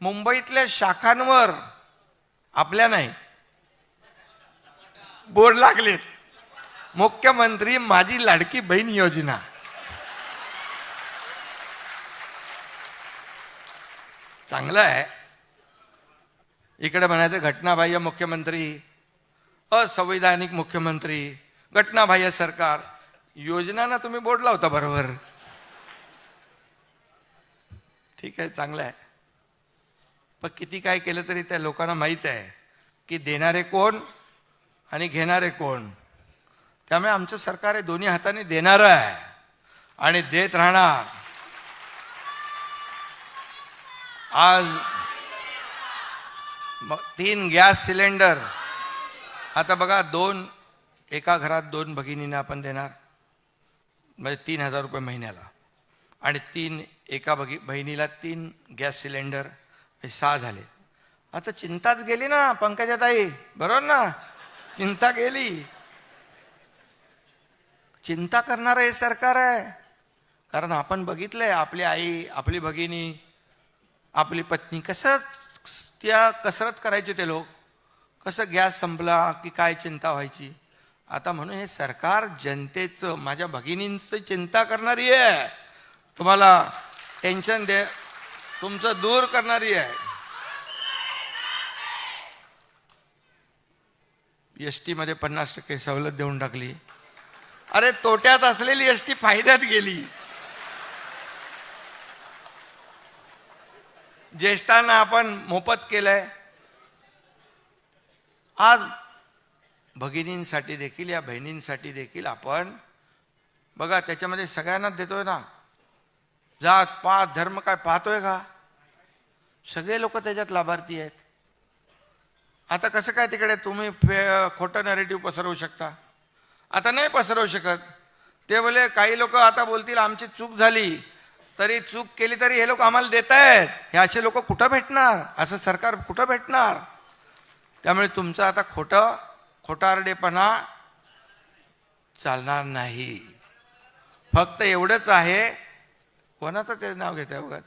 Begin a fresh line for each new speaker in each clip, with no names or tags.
मुंबईतल्या शाखांवर आपल्या नाही. बोर्ड लागलेत. मुख्यमंत्री माझी लाडकी बहीण योजना. चांगलं आहे. इकडे म्हणायचं घटनाबाह्य मुख्यमंत्री असंवैधानिक मुख्यमंत्री घटनाबाह्य सरकार योजना ना तुम्ही बोर्ड लावता बरोबर. ठीक आहे चांगलं आहे. पण किती काय केलं तरी त्या लोकांना माहीत आहे की देणारे कोण आणि घेणारे कोण. त्यामुळे आमचं सरकार हे दोन्ही हाताने देणारं आहे आणि देत राहणार. आज मग तीन गॅस सिलेंडर. आता बघा दोन एका घरात दोन भगिनींना आपण देणार. म्हणजे तीन हजार रुपये महिन्याला. आणि तीन एका भगी बहिणीला तीन गॅस सिलेंडर. हे सहा झाले. आता चिंताच गेली ना पंकजा ताई बरोबर ना? चिंता गेली. चिंता करणारं हे सरकार आहे. कारण आपण बघितलंय आपली आई आपली भगिनी आपली पत्नी कसं त्या कसरत करायचे ते लोक. कसं गॅस संपला की काय चिंता व्हायची. आता म्हणून हे सरकार जनतेचं माझ्या भगिनींचं चिंता करणारी आहे. तुम्हाला टेन्शन दे तुमचं दूर करणारी आहे. एसमध्ये पन्नास टक्के सवलत देऊन टाकली. अरे तोट्यात असलेली एस टी फायद्यात गेली. ज्येष्ठांना आपण मोफत केलंय. आज भगिनींसाठी देखील या बहिणींसाठी देखील आपण बघा त्याच्यामध्ये सगळ्यांनाच देतोय ना. जात पात धर्म काय पाहतोय का? सगळे लोक त्याच्यात लाभार्थी आहेत. आता कसं काय तिकडे तुम्ही फे खोटं नरेटिव्ह पसरवू शकता? आता नाही पसरवू शकत. ते बोले काही लोक आता बोलतील आमची चूक झाली. तरी चूक केली तरी हे लोक आम्हाला देत आहेत हे असे लोक कुठं भेटणार? असं सरकार कुठं भेटणार? त्यामुळे तुमचं आता खोटं खोटारडेपणा चालणार नाही. फक्त एवढंच आहे कोणाचं ते नाव घेत आहे उगाच?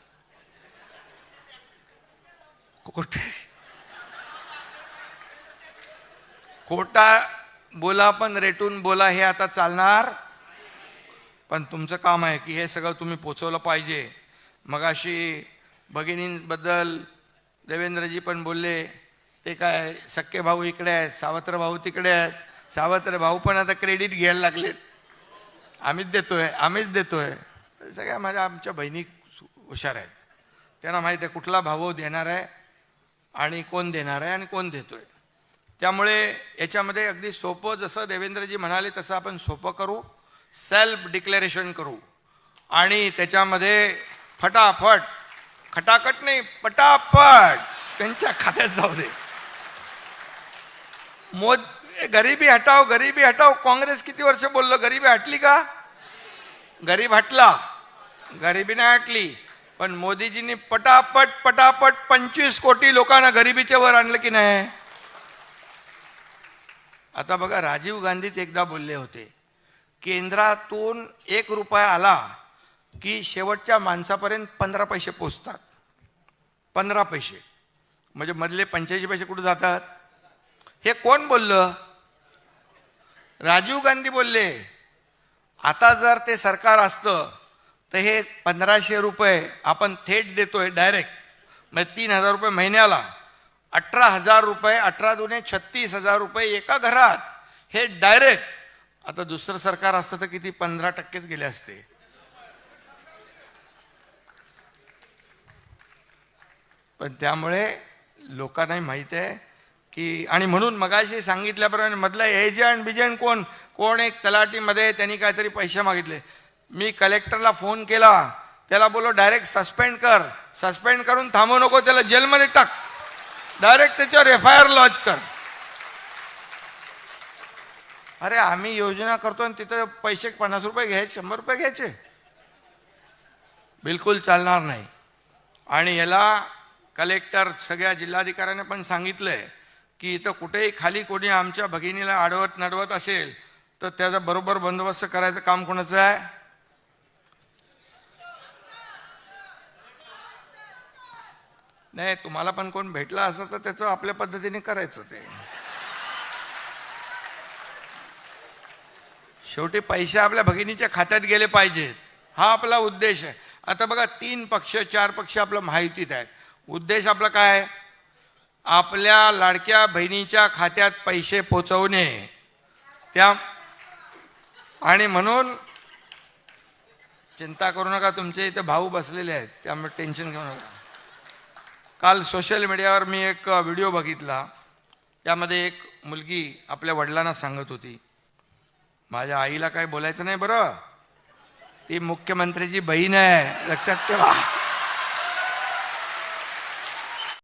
कुठे खोटा बोला पण रेटून बोला हे आता चालणार. पण तुमचं काम आहे की हे सगळं तुम्ही पोचवलं पाहिजे. मगाशी भगिनींबद्दल देवेंद्रजी पण बोलले ते काय सक्के भाऊ इकडे आहेत सावत्र भाऊ तिकडे आहेत. सावत्र भाऊ पण आता क्रेडिट घ्यायला लागलेत. आम्हीच देतोय आम्हीच देतोय. सगळ्या माझ्या आमच्या बहिणी हुशार आहेत. त्यांना माहिती आहे कुठला भाऊ देणार आहे आणि कोण देणार आहे आणि कोण देतोय. त्यामुळे याच्यामध्ये अगदी सोपं जसं देवेंद्रजी म्हणाले तसं आपण सोपं करू सेल्फ डिक्लेरेशन करू. आणि त्याच्यामध्ये फटाफट खटाखट नाही पटापट त्यांच्या खात्यात जाऊ दे. मोद गरिबी हटाव गरिबी हटाव काँग्रेस किती वर्ष बोललो? गरिबी हटली का? गरीब हटला. गरिबी नाही आटली पण मोदीजींनी पटापट पटापट पंचवीस कोटी लोकांना गरिबीच्या वर आणलं की नाही? आता बघा राजीव गांधीच एकदा बोलले होते केंद्रातून एक रुपया आला की शेवटच्या माणसापर्यंत पंधरा पैसे पोचतात. पंधरा पैसे. म्हणजे मधले पंच्याऐंशी पैसे कुठे जातात? हे कोण बोललं? राजीव गांधी बोलले आता जर ते सरकार असतं तर हे पंधराशे रुपये आपण थेट देतोय डायरेक्ट म्हणजे तीन हजार रुपये महिन्याला. अठरा हजार रुपये अठरा दुने छत्तीस हजार रुपये एका घरात. हे डायरेक्ट आता दुसरं सरकार असतं तर किती? पंधरा टक्केच गेले असते. पण त्यामुळे लोकांनाही माहीत आहे की आणि म्हणून मगाशी सांगितल्याप्रमाणे मधला एजंट बिजंट कोण? कोण एक तलाटीमध्ये त्यांनी काहीतरी पैसे मागितले. मी कलेक्टरला फोन केला. त्याला बोलो डायरेक्ट सस्पेंड कर. सस्पेंड करून थांबू नको त्याला जेलमध्ये टाक. डायरेक्ट त्याच्यावर एफ आय आर लॉन्च कर. अरे आम्ही योजना करतो आणि तिथं पैसे पन्नास रुपये घ्यायचे शंभर रुपये घ्यायचे. बिलकुल चालणार नाही. आणि याला कलेक्टर सगळ्या जिल्हाधिकाऱ्याने पण सांगितलंय की इथं कुठेही खाली कोणी आमच्या भगिनीला आडवत नडवत असेल तर त्याचा बरोबर बंदोबस्त करायचं काम कोणाचं आहे? नाही तुम्हाला पण कोण भेटला असं तर त्याचं आपल्या पद्धतीने करायचं ते. शेवटी पैसे आपल्या भगिनीच्या खात्यात गेले पाहिजेत. हा आपला उद्देश आहे. आता बघा तीन पक्ष चार पक्ष आपलं माहितीत आहेत. उद्देश आपला काय आहे? आपल्या लाडक्या बहिणीच्या खात्यात पैसे पोचवणे. त्या आणि म्हणून चिंता करू नका तुमचे इथे भाऊ बसलेले आहेत. त्यामुळे टेन्शन घेऊ नका. काल सोशल मीडियावर मी एक व्हिडिओ बघितला. त्यामध्ये एक मुलगी आपल्या वडिलांना सांगत होती माझ्या आईला काही बोलायचं नाही बरं. ती मुख्यमंत्र्याची बहीण आहे. लक्षात ठेवा.